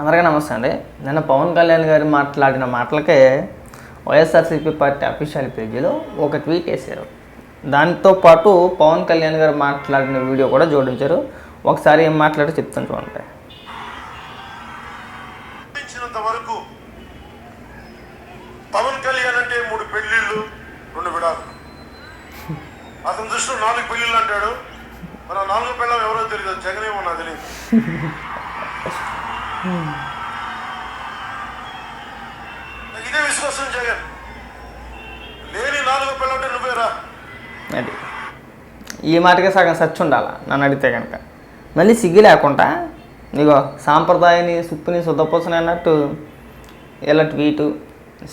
అందరికీ నమస్తే అండి. నిన్న పవన్ కళ్యాణ్ గారు మాట్లాడిన మాటలకే వైఎస్ఆర్సీపీ పార్టీ అఫీషియల్ పేజీలో ఒక ట్వీట్ వేశారు. దాంతో పాటు పవన్ కళ్యాణ్ గారు మాట్లాడిన వీడియో కూడా జోడించారు. ఒకసారి ఏం మాట్లాడి చెప్తాను చూడండి. వరకు పవన్ కళ్యాణ్ అంటే మూడు పెళ్ళిళ్ళు రెండు విడాలు అతని దృష్టిలో నాలుగు పెళ్ళిళ్ళు అంటాడు. మన నాలుగు పెళ్ళం ఎవరో తెలియదు. జగనేమో నాకు తెలియదు. ఇదే విశ్వాసం జగన్. లేని నాలుగు పెళ్ళం నువ్వేరా? అది. ఈ మాటకే సగం సచ్చి ఉండాల? నన్ను అడిగితే కనుక మళ్ళీ సిగ్గు లేకుండా ఇగో సాంప్రదాయాన్ని సుప్పుని శుద్ధపోసని అన్నట్టు ఇలా ట్వీటు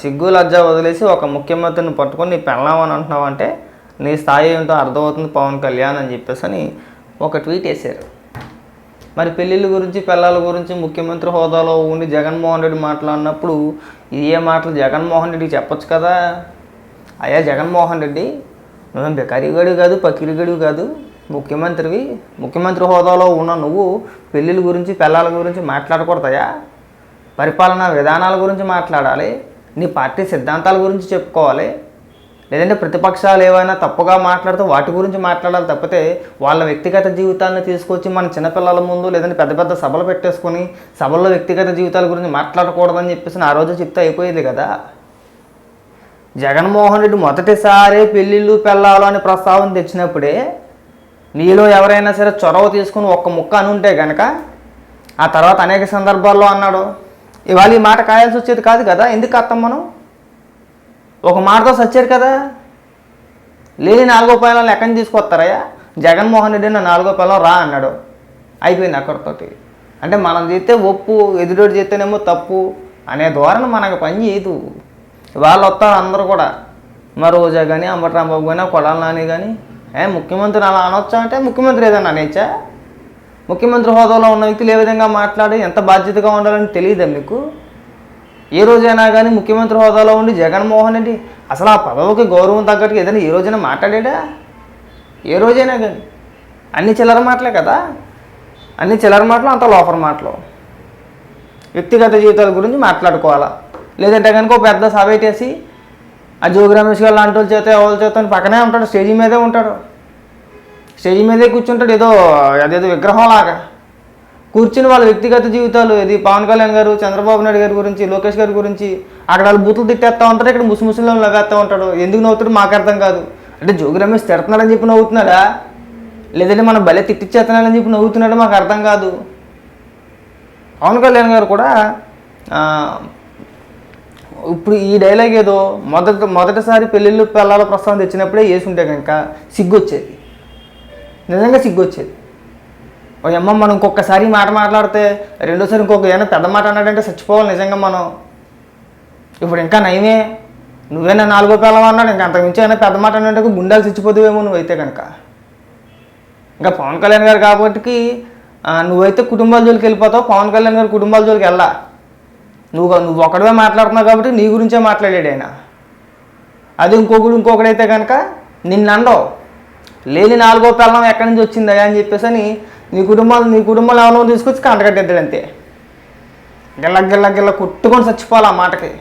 సిగ్గు లజ్జ వదిలేసి ఒక ముఖ్యమంత్రిని పట్టుకొని నీ పెళ్ళామని అంటున్నావు అంటే నీ స్థాయి ఏంటో అర్థమవుతుంది పవన్ కళ్యాణ్ అని చెప్పేసి అని ఒక ట్వీట్ వేశారు. మరి పెళ్ళిళ్ళ గురించి పిల్లల గురించి ముఖ్యమంత్రి హోదాలో ఉండి జగన్మోహన్ రెడ్డి మాట్లాడినప్పుడు ఏ మాటలు జగన్మోహన్ రెడ్డికి చెప్పొచ్చు కదా? అయ్యా జగన్మోహన్ రెడ్డి నువ్వేం బెకారీగడివి కాదు పకిరిగడివి కాదు. ముఖ్యమంత్రివి ముఖ్యమంత్రి హోదాలో ఉన్న నువ్వు పెళ్ళిళ్ళ గురించి పిల్లల గురించి మాట్లాడకూడదయా పరిపాలనా విధానాల గురించి మాట్లాడాలి. నీ పార్టీ సిద్ధాంతాల గురించి చెప్పుకోవాలి. లేదంటే ప్రతిపక్షాలు ఏవైనా తప్పుగా మాట్లాడితే వాటి గురించి మాట్లాడాలి తప్పితే వాళ్ళ వ్యక్తిగత జీవితాన్ని తీసుకొచ్చి మన చిన్నపిల్లల ముందు లేదంటే పెద్ద పెద్ద సభలు పెట్టేసుకొని సభల్లో వ్యక్తిగత జీవితాల గురించి మాట్లాడకూడదని చెప్పేసి ఆ రోజు చెప్తే అయిపోయేది కదా. జగన్మోహన్ రెడ్డి మొదటిసారి పెళ్ళిళ్ళు పెళ్ళాలు అనే ప్రస్తావన తెచ్చినప్పుడే నీలో ఎవరైనా సరే చొరవ తీసుకుని ఒక్క ముక్క ఉంటే కనుక ఆ తర్వాత అనేక సందర్భాల్లో అన్నాడు. ఇవాళ ఈ మాట కాయాల్సి వచ్చేది కాదు కదా ఎందుకు అత్తం మనం ఒక మాటతో సచ్చారు కదా? లేని నాలుగో పిల్లలు ఎక్కడి తీసుకొస్తారయ్యా? జగన్మోహన్ రెడ్డి నా నాలుగో పిల్లలు రా అన్నాడు. అయిపోయింది అక్కడితోటి. అంటే మనం చేస్తే ఒప్పు ఎదురోడు చేస్తేనేమో తప్పు అనే ధోరణి మనకు పని చేయదు. వాళ్ళు వస్తారు అందరూ కూడా. మా రోజా కానీ అంబటరాంబాబు కానీ కొడాల నాని కానీ ఏ ముఖ్యమంత్రి అలా అనొచ్చా అంటే ముఖ్యమంత్రి ఏదైనా అనేచ్చా? ముఖ్యమంత్రి హోదాలో ఉన్న వ్యక్తులు ఏ విధంగా మాట్లాడి ఎంత బాధ్యతగా ఉండాలని తెలియదా మీకు? ఏ రోజైనా కానీ ముఖ్యమంత్రి హోదాలో ఉండి జగన్మోహన్ రెడ్డి అసలు ఆ పదవికి గౌరవం తగ్గట్టుగా ఏదైనా ఏ రోజైనా మాట్లాడా ఏ రోజైనా కానీ అన్ని చిల్లర మాటలే కదా? అన్ని చిల్లర మాటలు అంత లోపల మాటలు. వ్యక్తిగత జీవితాల గురించి మాట్లాడుకోవాలా? లేదంటే కనుక ఒక పెద్ద సభ పెట్టేసి ఆ జోగి రమేష్ గారు లాంటి వాళ్ళ చేత ఎవరి చేత అని పక్కనే ఉంటాడు స్టేజీ మీదే ఉంటాడు. స్టేజ్ మీదే కూర్చుంటాడు ఏదో అదేదో విగ్రహం లాగా కూర్చుని వాళ్ళ వ్యక్తిగత జీవితాలు ఇది పవన్ కళ్యాణ్ గారు చంద్రబాబు నాయుడు గారి గురించి లోకేష్ గారి గురించి అక్కడ వాళ్ళు బూతులు తిట్టేస్తా ఉంటారు ఇక్కడ ముసు నవ్వేస్తూ ఉంటాడు ఎందుకు నవ్వుతాడు మాకు అర్థం కాదు. అంటే జోగి రమేష్ తిడుతున్నాడని చెప్పి నవ్వుతున్నాడా? లేదంటే మనం భలే తిట్టిచ్చేస్తున్నాడని చెప్పి నవ్వుతున్నాడా మాకు అర్థం కాదు. పవన్ కళ్యాణ్ గారు కూడా ఇప్పుడు ఈ డైలాగ్ ఏదో మొదట మొదటిసారి పెళ్ళిళ్ళు పిల్లల ప్రస్తావన తెచ్చినప్పుడే వేసుంటే కనుక సిగ్గొచ్చేది. నిజంగా సిగ్గొచ్చేది. ఓ అమ్మ మనం ఇంకొకసారి మాట మాట్లాడితే రెండోసారి ఇంకొక ఏమైనా పెద్ద మాట అన్నాడంటే చచ్చిపోవాలి నిజంగా మనం. ఇప్పుడు ఇంకా నయమే నువ్వేనా నాలుగో పిల్లలు అన్నాడు? ఇంకా అంతకుమించి అయినా పెద్ద మాట అన్నట్టు గుండాలు చచ్చిపోతావేమో నువ్వైతే కనుక ఇంకా పవన్ కళ్యాణ్ గారు కాబట్టి నువ్వైతే కుటుంబాల జోలికి వెళ్ళిపోతావు పవన్ కళ్యాణ్ గారు కుటుంబాల జోలికి వెళ్ళా. నువ్వు నువ్వు ఒకడవే మాట్లాడుతున్నావు కాబట్టి నీ గురించే మాట్లాడాడు ఆయన. అది ఇంకొకడు ఇంకొకడైతే కనుక నిన్నండవు లేని నాలుగో పిల్లం ఎక్కడి నుంచి వచ్చిందా అని చెప్పేసి అని నీ కుటుంబాలు నీ కుటుంబంలో ఎవరినో తీసుకొచ్చి కంటగట్టేద్దాడు అంతే. గిల్ల గిల్ల గిల్ల కొట్టుకొని చచ్చిపోవాలి ఆ మాటకి.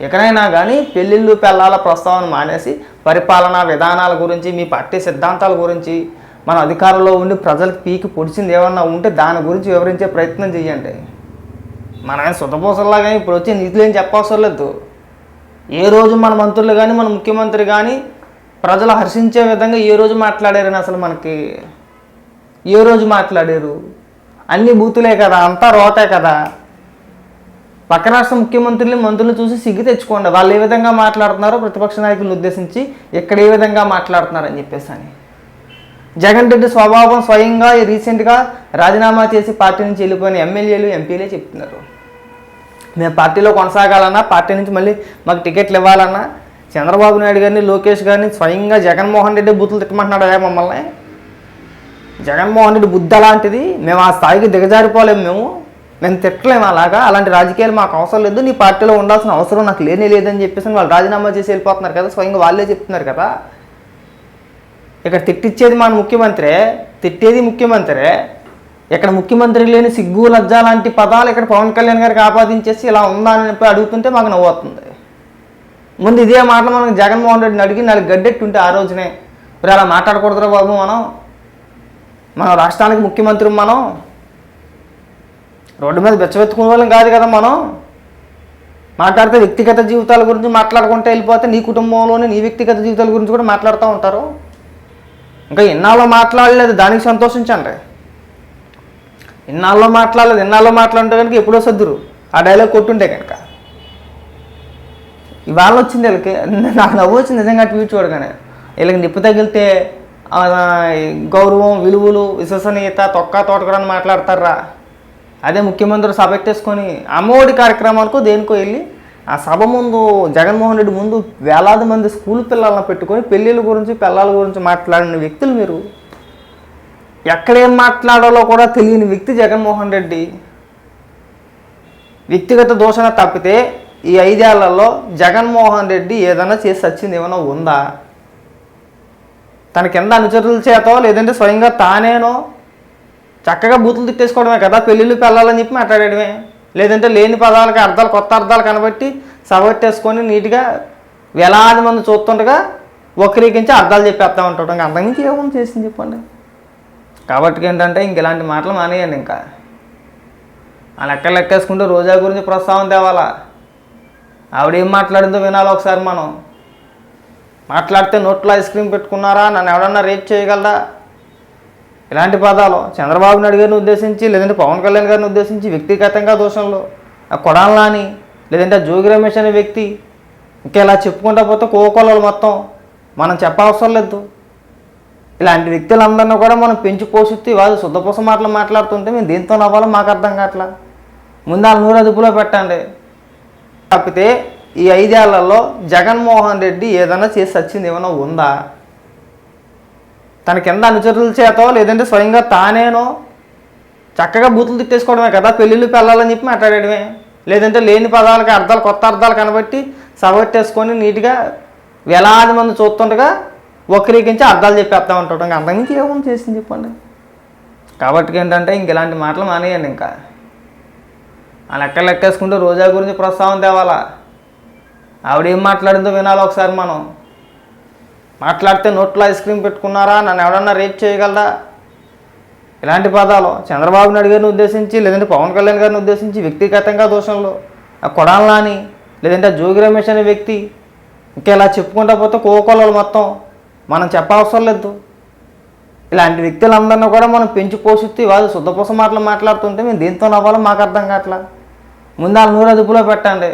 ఎక్కడైనా కానీ పెళ్ళిళ్ళు పెళ్ళాల ప్రస్తావన మానేసి పరిపాలనా విధానాల గురించి మీ పార్టీ సిద్ధాంతాల గురించి మన అధికారంలో ఉండి ప్రజలకు పీకి పొడిచింది ఏమన్నా ఉంటే దాని గురించి వివరించే ప్రయత్నం చేయండి మనమే సుతపోసల్లాగా ఇప్పుడు వచ్చే నిధులు ఏం చెప్పవసరం లేదు ఏ రోజు మన మంత్రులు కానీ మన ముఖ్యమంత్రి కానీ ప్రజలు హర్షించే విధంగా ఏ రోజు మాట్లాడారని అసలు మనకి ఏ రోజు మాట్లాడారు? అన్ని బూతులే కదా అంతా రోతే కదా? పక్క రాష్ట్ర ముఖ్యమంత్రులు మంత్రులు చూసి సిగ్గు తెచ్చుకోండి. వాళ్ళు ఏ విధంగా మాట్లాడుతున్నారో ప్రతిపక్ష నాయకులను ఉద్దేశించి ఇక్కడ ఏ విధంగా మాట్లాడుతున్నారని చెప్పేసి అని. జగన్ రెడ్డి స్వభావం స్వయంగా రీసెంట్గా రాజీనామా చేసి పార్టీ నుంచి వెళ్ళిపోయిన ఎమ్మెల్యేలు ఎంపీలే చెప్తున్నారు. మేము పార్టీలో కొనసాగాలన్నా పార్టీ నుంచి మళ్ళీ మాకు టికెట్లు ఇవ్వాలన్నా చంద్రబాబు నాయుడు గారిని లోకేష్ గారిని స్వయంగా జగన్మోహన్ రెడ్డి బూతులు తిట్టమంటున్నాడు మమ్మల్ని? జగన్మోహన్ రెడ్డి బుద్ధి అలాంటిది మేము ఆ స్థాయికి దిగజారిపోలేము మేము మేము తిట్టలేము అలాగా? అలాంటి రాజకీయాలు మాకు అవసరం లేదు నీ పార్టీలో ఉండాల్సిన అవసరం నాకు లేనే లేదని చెప్పేసి వాళ్ళు రాజీనామా చేసి వెళ్ళిపోతున్నారు కదా స్వయంగా వాళ్ళే చెప్తున్నారు కదా. ఇక్కడ తిట్టిచ్చేది మన ముఖ్యమంత్రే తిట్టేది ముఖ్యమంత్రే. ఇక్కడ ముఖ్యమంత్రి లేని సిగ్గు లజ్జ లాంటి పదాలు ఇక్కడ పవన్ కళ్యాణ్ గారికి ఆపాదించేసి ఇలా ఉందా అని చెప్పి అడుగుతుంటే మాకు నవ్వు వస్తుంది. ముందు ఇదే మాటలు మనం జగన్మోహన్ రెడ్డిని అడిగి నాలుగు గడ్డెట్టుంటే ఆ రోజునే మరి అలా మాట్లాడకూడదురా బాబు మనం. మనం రాష్ట్రానికి ముఖ్యమంత్రి మనం రోడ్డు మీద బెచ్చబెత్తుకునే వాళ్ళం కాదు కదా మనం. మాట్లాడితే వ్యక్తిగత జీవితాల గురించి మాట్లాడుకుంటే వెళ్ళిపోతే నీ కుటుంబంలోనే నీ వ్యక్తిగత జీవితాల గురించి కూడా మాట్లాడుతూ ఉంటారు. ఇంకా ఇన్నాళ్ళు మాట్లాడలేదు దానికి సంతోషించండి. ఇన్నాళ్ళు మాట్లాడలేదు ఇన్నాళ్ళు మాట్లాడితే కనుక ఎప్పుడో సర్దురు. ఆ డైలాగ్ కొట్టుంటే కనుక. ఇవాళ వచ్చింది వీళ్ళకి నాకు నవ్వు వచ్చింది నిజంగా ట్వీట్ చూడగానే. వీళ్ళకి నిప్పు తగిలితే గౌరవం విలువలు విశ్వసనీయత తొక్క తోటకూర మాట్లాడతారా? అదే ముఖ్యమంత్రి సభ ఎట్టేసుకొని అమ్మఒడి కార్యక్రమాలకు దేనికో వెళ్ళి ఆ సభ ముందు జగన్మోహన్ రెడ్డి ముందు వేలాది మంది స్కూల్ పిల్లలను పెట్టుకొని పెళ్ళిళ్ళ గురించి పిల్లల గురించి మాట్లాడిన వ్యక్తులు మీరు. ఎక్కడేం మాట్లాడాలో కూడా తెలియని వ్యక్తి జగన్మోహన్ రెడ్డి. వ్యక్తిగత దోషణ తప్పితే ఈ ఐదేళ్ళలో జగన్మోహన్ రెడ్డి ఏదైనా చేసి వచ్చింది ఏమైనా ఉందా? తన కింద అనుచరుల చేతో లేదంటే స్వయంగా తానేనో చక్కగా బూతులు తిట్టేసుకోవడమే కదా పెళ్ళిళ్ళు పెళ్ళాలని చెప్పి మాట్లాడడమే లేదంటే లేని పదాలకి అర్థాలు కొత్త అర్థాలు కనబట్టి సవట్టేసుకొని నీట్గా వేలాది మంది చూస్తుండగా వక్రీకించి అర్థాలు చెప్పేస్తా ఉంటాడు ఇంకా అంతకుమించి ఏముంది చేసింది చెప్పండి. కాబట్టి ఏంటంటే ఇంక ఇలాంటి మాటలు మానేయండి ఇంకా. ఆ లెక్క లెక్కేసుకుంటే రోజా గురించి ప్రస్తావన తేవాలా? ఆవిడేం మాట్లాడిందో వినాలి ఒకసారి మనం? మాట్లాడితే నోట్లో ఐస్ క్రీమ్ పెట్టుకున్నారా? నన్ను ఎవడన్నా రేప్ చేయగలరా ఇలాంటి పదాలు. చంద్రబాబు నాయుడు గారిని ఉద్దేశించి లేదంటే పవన్ కళ్యాణ్ గారిని ఉద్దేశించి వ్యక్తిగతంగా దోషంలో. ఆ కొడాలని లేదంటే ఆ జోగి రమేష్ అనే వ్యక్తి. ఇంకా ఇలా చెప్పుకుంటా పోతే కోకోలలు మొత్తం. మనం చెప్పవసరం లేదు. ఇలాంటి వ్యక్తులందరినీ కూడా మనం పెంచి పోషిస్తూ వాళ్ళు శుద్ధపూస మాటలు మాట్లాడుతుంటే మేము దేంతో నవ్వాలో మాకు అర్థం కావట్లా. ముందు వాళ్ళ నూరు అదుపులో పెట్టండి. తప్పితే ఈ ఐదేళ్ళలో జగన్మోహన్ రెడ్డి ఏదైనా చేసి వచ్చింది ఏమైనా ఉందా? తన కింద అనుచరుల చేతో లేదంటే స్వయంగా తానేనో చక్కగా బూతులు తిట్టేసుకోవడమే కదా పెళ్ళిళ్ళు పెళ్ళాలని చెప్పి మాట్లాడడమే లేదంటే లేని పదాలకి అర్థాలు కొత్త అర్థాలు కనబట్టి సవట్టేసుకొని నీట్గా వేలాది మంది చూస్తుండగా వక్రీకించి అర్థాలు చెప్పేస్తా ఉంటాడు ఇంకా అంతకుమించి ఏమని చేసింది చెప్పండి? కాబట్టి ఏంటంటే ఇంక ఇలాంటి మాటలు మానేయండి ఇంకా. ఆ లెక్క లెక్కేసుకుంటే రోజా గురించి ప్రస్తావన తేవాలా? ఆవిడేం మాట్లాడిందో వినాలి ఒకసారి మనం. మాట్లాడితే నోట్లో ఐస్ క్రీమ్ పెట్టుకున్నారా? నన్ను ఎవడన్నా రేప్ చేయగలరా ఇలాంటి పదాలు. చంద్రబాబు నాయుడు గారిని ఉద్దేశించి లేదంటే పవన్ కళ్యాణ్ గారిని ఉద్దేశించి వ్యక్తిగతంగా దోషంలో. ఆ కొడాలని లేదంటే ఆ జోగి రమేష్ అనే వ్యక్తి. ఇంకా ఇలా చెప్పుకుంటా పోతే కోకోలలు మొత్తం. మనం చెప్పవసరం లేదు. ఇలాంటి వ్యక్తులందరినీ కూడా మనం పెంచి పోషిస్తూ వాళ్ళు శుద్ధపూస మాటలు మాట్లాడుతుంటే మేము దేంతో నవ్వాలో మాకు అర్థం కావట్లా. ముందు వాళ్ళ నూరు అదుపులో పెట్టండి.